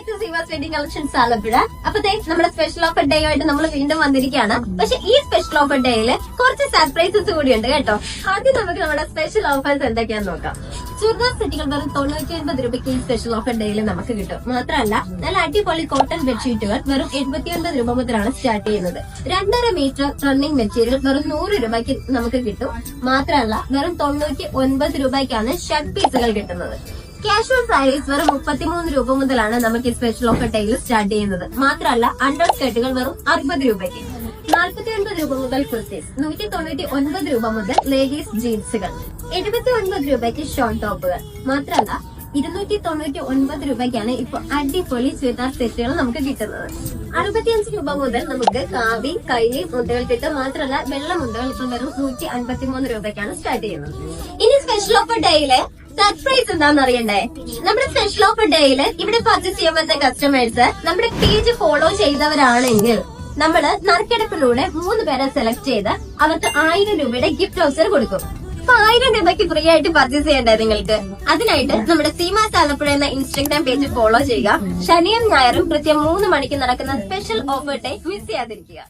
Back to Seevas wedding collections Alappuzha അപ്പത്തേ നമ്മുടെ special offer day ആയിട്ട് നമ്മൾ വീണ്ടും വന്നിരിക്കുകയാണ്. പക്ഷെ ഈ സ്പെഷ്യൽ ഓഫർ ഡേയിൽ കുറച്ച് സർപ്രൈസസ് കൂടിയുണ്ട് കേട്ടോ. ആദ്യം നമുക്ക് നമ്മുടെ സ്പെഷ്യൽ ഓഫേഴ്സ് എന്തൊക്കെയാന്ന് നോക്കാം. ചുരിദാർ സെറ്റുകൾ വെറും തൊണ്ണൂറ്റി ഒൻപത് രൂപയ്ക്ക് ഈ സ്പെഷ്യൽ ഓഫർ ഡേയിൽ നമുക്ക് കിട്ടും. മാത്രമല്ല നല്ല അടിപൊളി കോട്ടൺ ബെഡ്ഷീറ്റുകൾ വെറും എഴുപത്തിയൊൻപത് രൂപ മുതലാണ് സ്റ്റാർട്ട് ചെയ്യുന്നത്. രണ്ടര മീറ്റർ റണ്ണിംഗ് മെറ്റീരിയൽ വെറും നൂറ് രൂപയ്ക്ക് നമുക്ക് കിട്ടും. മാത്രമല്ല വെറും തൊണ്ണൂറ്റി ഒൻപത് രൂപയ്ക്കാണ് ഷർട്ട് പീസുകൾ കിട്ടുന്നത്. കാഷ്വൽ സാരീസ് വെറും മുപ്പത്തിമൂന്ന് രൂപ മുതലാണ് നമുക്ക് ഈ സ്പെഷ്യൽ ഓഫർ ഡേയിൽ സ്റ്റാർട്ട് ചെയ്യുന്നത്. മാത്രമല്ല അണ്ടർ സ്കേർട്ടുകൾ വെറും അറുപത് രൂപയ്ക്ക്. നാൽപ്പത്തി ഒൻപത് രൂപ മുതൽ കുർത്തീസ് നൂറ്റി തൊണ്ണൂറ്റി ഒൻപത് രൂപ മുതൽ ലേഡീസ് ജീൻസുകൾ എഴുപത്തി ഒൻപത് രൂപയ്ക്ക് ഷോർട്ട് ടോപ്പുകൾ മാത്രമല്ല ഇരുന്നൂറ്റി തൊണ്ണൂറ്റി ഒൻപത് രൂപയ്ക്കാണ് ഇപ്പൊ അടിപൊളി ചുരിദാർ സെറ്റുകൾ നമുക്ക് കിട്ടുന്നത്. അറുപത്തിയഞ്ച് രൂപ മുതൽ നമുക്ക് കാവി കൈലി മുണ്ടകൾ കിട്ടും. മാത്രമല്ല വെള്ള മുണ്ടകൾ ഇപ്പം വെറും നൂറ്റി അൻപത്തിമൂന്ന് രൂപയ്ക്കാണ് സ്റ്റാർട്ട് ചെയ്യുന്നത്. ഇനി സ്പെഷ്യൽ ഓഫർ ഡേയിൽ സർപ്രൈസ് എന്താണെന്ന് അറിയണ്ടേ? നമ്മുടെ സ്പെഷ്യൽ ഓഫർ ഡേയിൽ ഇവിടെ പർച്ചേസ് ചെയ്യാൻ വരുന്ന കസ്റ്റമേഴ്സ് നമ്മുടെ പേജ് ഫോളോ ചെയ്തവരാണെങ്കിൽ നമ്മൾ നറുക്കെടുപ്പിലൂടെ മൂന്ന് പേരെ സെലക്ട് ചെയ്ത് അവർക്ക് ആയിരം രൂപയുടെ ഗിഫ്റ്റ് വൗച്ചർ കൊടുക്കും. അപ്പൊ ആയിരം രൂപയ്ക്ക് ഫ്രീ ആയിട്ട് പർച്ചേസ് ചെയ്യണ്ടേ നിങ്ങൾക്ക്? അതിനായിട്ട് നമ്മുടെ സീമ ആലപ്പുഴ എന്ന ഇൻസ്റ്റാഗ്രാം പേജ് ഫോളോ ചെയ്യുക. ശനിയും ഞായറും കൃത്യം മൂന്ന് മണിക്ക് നടക്കുന്ന സ്പെഷ്യൽ ഓഫർ ഡേ മിസ് ചെയ്യാതിരിക്കുക.